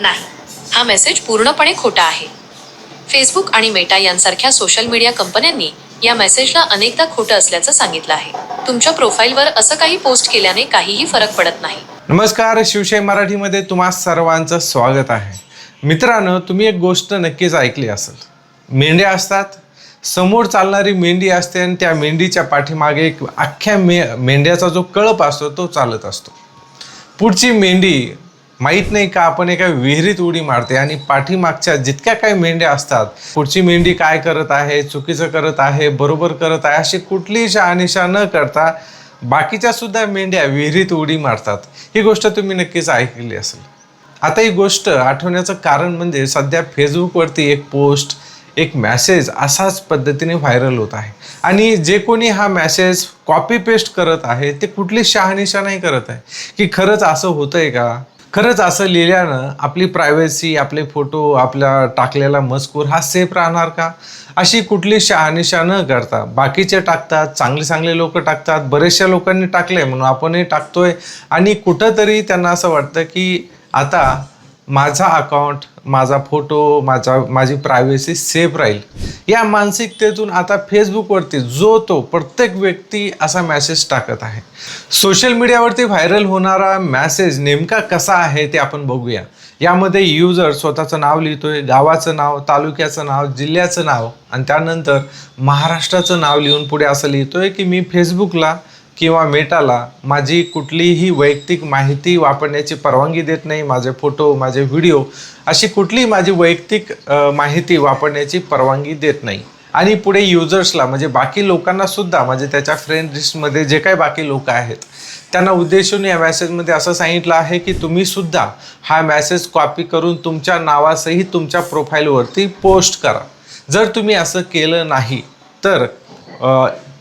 नाही. हा मेसेज पूर्णपणे खोटा आहे. फेसबुक आणि मेटा यांसारख्या सोशल मीडिया कंपन्यांनी या मेसेजला अनेकदा खोटं असल्याचं सांगितलं आहे. तुमच्या प्रोफाईलवर असं काही पोस्ट केल्याने काहीही फरक पडत नाही. नमस्कार शिवशाही मराठीमध्ये तुम्हा सर्वांचं स्वागत आहे. मित्रांनो तुम्ही एक गोष्ट नक्कीच ऐकली असेल. मेंढ्या असतात. समोर चालणारी मेंढी असते आणि त्या मेंढीच्या पाठीमागे एक अख्ख्या मे मेंढ्याचा जो कळप असतो तो चालत असतो. पुढची मेंढी माहीत नाही का आपण एका विहिरीत उडी मारते आणि पाठीमागच्या जितक्या काही मेंढ्या असतात पुढची मेंढी काय करत आहे चुकीचं करत आहे बरोबर करत आहे अशी कुठलीही शहानिशा न करता बाकीच्या सुद्धा मेंढ्या विहिरीत उडी मारतात. ही गोष्ट तुम्ही नक्कीच ऐकली असेल. आता ही गोष्ट आठवण्याचं कारण म्हणजे सध्या फेसबुकवरती एक पोस्ट एक मॅसेज असाच पद्धतीने व्हायरल होत आहे. आणि जे कोणी हा मॅसेज कॉपी पेस्ट करत आहे ते कुठली शहानिशा नाही करत आहे. की खरंच असं होतंय का? खरंच असं लिहिल्यानं आपली प्रायव्हसी आपले फोटो आपला टाकलेला मजकूर हा सेफ राहणार का? अशी कुठली शहानिशा न करता बाकीचे टाकतात चांगले चांगले लोक टाकतात बरेचशा लोकांनी टाकले म्हणून आपणही टाकतोय. आणि कुठंतरी त्यांना असं वाटतं की आता माझा अकाउंट माझा फोटो माझा माझी प्रायव्हसी सेफ राहील. या मानसिकतेतून आता फेसबुकवरती जो तो प्रत्येक व्यक्ती असा मेसेज टाकत आहे. सोशल मीडियावरती व्हायरल होणारा मॅसेज नेमका कसा आहे ते आपण बघूया. यामध्ये युजर स्वतःचं नाव लिहितोय गावाचं नाव तालुक्याचं नाव जिल्ह्याचं नाव आणि त्यानंतर महाराष्ट्राचं नाव लिहून पुढे असं लिहितोय की मी फेसबुकला किंवा मेटाला माझी कुठलीही वैयक्तिक माहिती वापरण्याची परवानगी देत नाही माझे फोटो माझे व्हिडिओ अशी कुठलीही माझी वैयक्तिक माहिती वापरण्याची परवानगी देत नाही. आणि पुढे युजर्सला म्हणजे बाकी लोकांना सुद्धा म्हणजे त्याच्या फ्रेंड लिस्टमध्ये जे काही बाकी लोक आहेत त्यांना उद्देशून या मॅसेजमध्ये असं सांगितलं आहे की तुम्ही सुद्धा हा मॅसेज कॉपी करून तुमच्या नावासही तुमच्या प्रोफाईलवरती पोस्ट करा. जर तुम्ही असं केलं नाही तर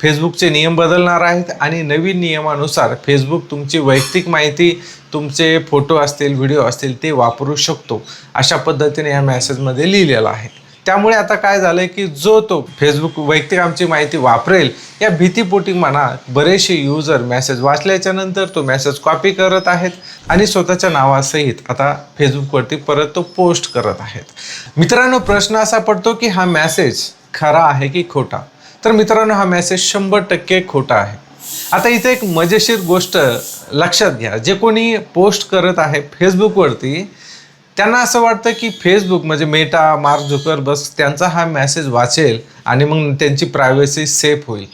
फेसबुकचे नियम बदलणार आहेत आणि नवीन नियमानुसार फेसबुक तुमची वैयक्तिक माहिती तुमचे फोटो असतील व्हिडिओ असतील ते वापरू शकतो. अशा पद्धतीने या मॅसेजमध्ये लिहिलेलं आहे. त्यामुळे आता काय झालंय की जो तो फेसबुक वैयक्तिक आमची माहिती वापरेल या भीतीपोटी म्हणा बरेचसे युजर मेसेज वाचल्याच्या नंतर तो मेसेज कॉपी करत आहेत आणि स्वतःच्या नावासहित आता फेसबुकवरती परत तो पोस्ट करत आहेत. मित्रांनो प्रश्न असा पडतो की हा मेसेज खरा आहे की खोटा? तर मित्रांनो हा मेसेज शंभर टक्के खोटा आहे. आता इथे एक मजेशीर गोष्ट लक्षात घ्या. जे कोणी पोस्ट करत आहे फेसबुकवरती त्यांना असं वाटतं की फेसबुक म्हणजे मेटा मार्क झुकर बस त्यांचा हा मेसेज वाचेल आणि मग त्यांची प्रायव्हसी सेफ होईल.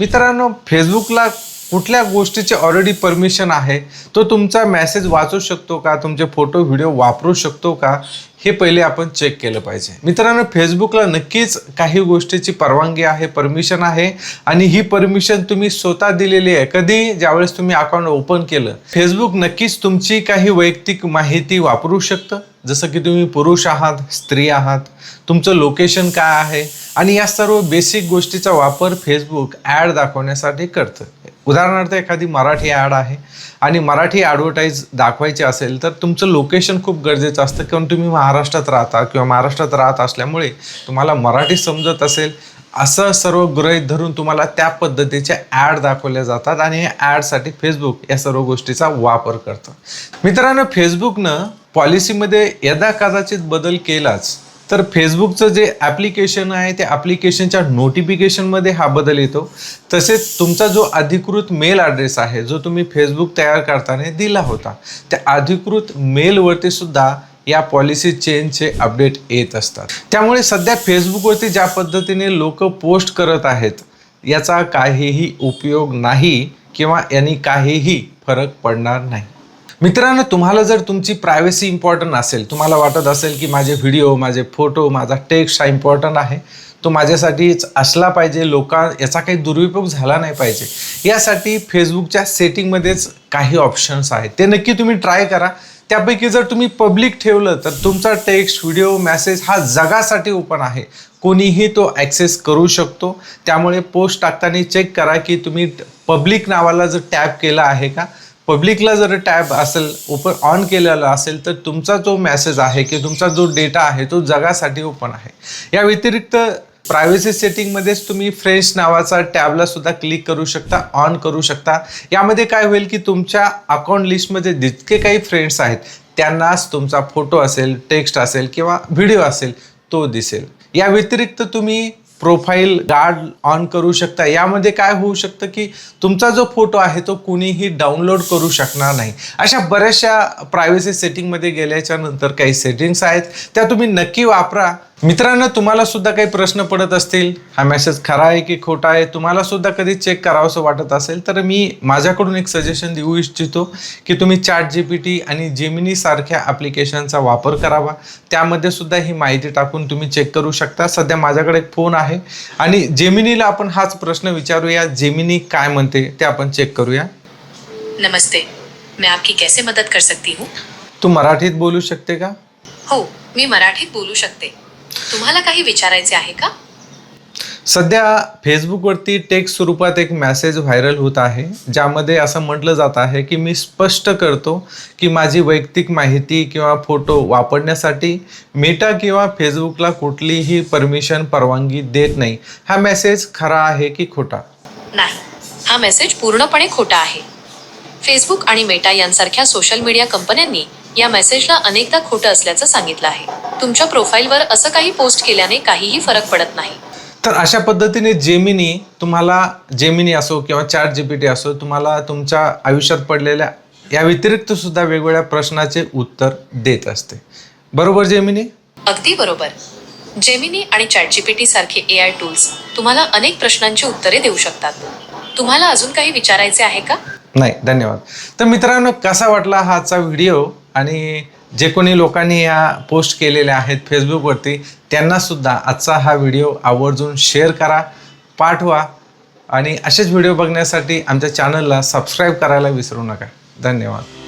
मित्रांनो फेसबुकला कुठल्या गोष्टीची ऑलरेडी परमिशन आहे तो तुमचा मेसेज वाचू शकतो का? तुमचे फोटो व्हिडिओ वापरू शकतो का? हे पहिले आपण चेक केलं पाहिजे. मित्रांनो फेसबुकला नक्कीच काही गोष्टीची परवानगी आहे परमिशन आहे. आणि ही परमिशन तुम्ही स्वतः दिलेली आहे. कधी? ज्यावेळेस तुम्ही अकाउंट ओपन केलं. फेसबुक नक्कीच तुमची काही वैयक्तिक माहिती वापरू शकतं. जसं की तुम्ही पुरुष आहात स्त्री आहात. तुमचं लोकेशन काय आहे? आणि या सर्व बेसिक गोष्टीचा वापर फेसबुक ॲड दाखवण्यासाठी करतं उदाहरणार्थ एखादी मराठी ॲड आहे आणि मराठी ॲडव्हर्टाईज दाखवायची असेल तर तुमचं लोकेशन खूप गरजेचं असतं. कारण तुम्ही महाराष्ट्रात राहता किंवा महाराष्ट्रात राहत असल्यामुळे तुम्हाला मराठी समजत असेल असं सर्व गृहीत धरून तुम्हाला त्या पद्धतीचे ॲड दाखवल्या जातात आणि या ॲडसाठी फेसबुक या सर्व गोष्टीचा वापर करतं. मित्रांनो फेसबुकनं पॉलिसीमध्ये यदा कदाचित बदल केलाच तर फेसबुकचं जे ॲप्लिकेशन आहे त्या ॲप्लिकेशनच्या नोटिफिकेशनमध्ये हा बदल येतो. तसेच तुमचा जो अधिकृत मेल ॲड्रेस आहे जो तुम्ही फेसबुक तयार करताना दिला होता त्या अधिकृत मेलवरती सुद्धा या पॉलिसी चेंजचे अपडेट येत असतात. त्यामुळे सध्या फेसबुकवरती ज्या पद्धतीने लोक पोस्ट करत आहेत याचा काहीही उपयोग नाही किंवा यांनी काहीही फरक पडणार नाही. मित्रांनो तुम्हाला जर तुमची प्रायव्हसी इम्पॉर्टंट असेल तुम्हाला वाटत असेल की माझे व्हिडिओ माझे फोटो माझा टेक्स्ट हा इम्पॉर्टंट आहे तो माझ्यासाठीच असला पाहिजे लोका याचा काही दुरुपयोग झाला नाही पाहिजे. यासाठी फेसबुकच्या सेटिंगमध्येच काही ऑप्शन्स आहेत. ते नक्की तुम्ही ट्राय करा. त्यापैकी जर तुम्ही पब्लिक ठेवलं तर तुमचा टेक्स्ट व्हिडिओ मेसेज हा जगासाठी ओपन आहे. कोणीही तो ॲक्सेस करू शकतो. त्यामुळे पोस्ट टाकताना चेक करा की तुम्ही पब्लिक नावाला जर टॅप केला आहे का पब्लिकला जर टॅब असेल ओपन ऑन केलेला असेल तर तुमचा जो मेसेज आहे की तुमचा जो डेटा आहे तो जगासाठी ओपन आहे. या व्यतिरिक्त प्रायव्हसी सेटिंगमध्येच तुम्ही फ्रेंड्स नावाचा टॅबला सुद्धा क्लिक करू शकता ऑन करू शकता. यामध्ये काय होईल की तुमच्या अकाउंट लिस्टमध्ये जितके काही फ्रेंड्स आहेत त्यांनाच तुमचा फोटो असेल टेक्स्ट असेल किंवा व्हिडिओ असेल तो दिसेल. या व्यतिरिक्त तुम्ही प्रोफाईल गार्ड ऑन करू शकता. यामध्ये काय होऊ शकतं की तुमचा जो फोटो आहे तो कुणीही डाउनलोड करू शकणार नाही. अशा बऱ्याचशा प्रायव्हसी सेटिंगमध्ये गेल्याच्यानंतर काही सेटिंग्स आहेत. त्या तुम्ही नक्की वापरा. मित्रांनो तुम्हाला सुद्धा काही प्रश्न पडत असतील हा मेसेज खरा आहे की खोटा आहे तुम्हाला सुद्धा कधी चेक करावंसं वाटत असेल तर मी माझ्याकडून एक सजेशन देऊ इच्छितो की तुम्ही चॅट जी पी टी आणि जेमिनी सारख्या ॲप्लिकेशनचा वापर करावा. त्यामध्ये सुद्धा ही माहिती टाकून तुम्ही चेक करू शकता. सध्या माझ्याकडे एक फोन आहे आणि जेमिनीला आपण हाच प्रश्न विचारूया. जेमिनी काय म्हणते ते आपण चेक करूया. नमस्ते. मैं आपकी कैसे मदद कर सकती हूँ? तू मराठीत बोलू शकते का? हो मी मराठीत बोलू शकते. तुम्हाला काही विचारायचे आहे का? सध्या फेसबुकवरती टेक्स्ट स्वरूपात एक मेसेज व्हायरल होत आहे ज्यामध्ये असं म्हटलं जात आहे की मी स्पष्ट करतो की माझी वैयक्तिक माहिती किंवा फोटो वापरण्यासाठी मेटा किंवा फेसबुकला कुठलीही परमिशन परवानगी देत नाही. हा मेसेज खरा आहे की खोटा? नाही. हा मेसेज पूर्णपणे खोटा आहे. फेसबुक आणि मेटा यांसारख्या सोशल मीडिया कंपन्यांनी या मेसेजला अनेकदा खोटं असल्याचं सांगितलं आहे. तुमच्या प्रोफाईलवर असं काही पोस्ट केल्याने काहीही फरक पडत नाही. तर अशा पद्धतीने जेमिनी तुम्हाला जेमिनी असो किंवा चॅट जी पी टी असो तुम्हाला तुमच्या आयुष्यात पडलेल्या या व्यतिरिक्त सुद्धा वेगवेगळ्या प्रश्नाचे उत्तर देत असते. बरोबर जेमिनी अगदी बरोबर. जेमिनी आणि चॅट जीपीटी सारखे ए आय टूल्स तुम्हाला अनेक प्रश्नांची उत्तरे देऊ शकतात. तुम्हाला अजून काही विचारायचे आहे का? नाही धन्यवाद. तर मित्रांनो कसा वाटला हा आजचा व्हिडिओ आणि जे कोणी लोकांनी या पोस्ट केलेल्या आहेत फेसबुकवरती त्यांनासुद्धा आजचा हा व्हिडिओ आवर्जून शेअर करा पाठवा आणि असेच व्हिडिओ बघण्यासाठी आमच्या चॅनलला सबस्क्राईब करायला विसरू नका. धन्यवाद.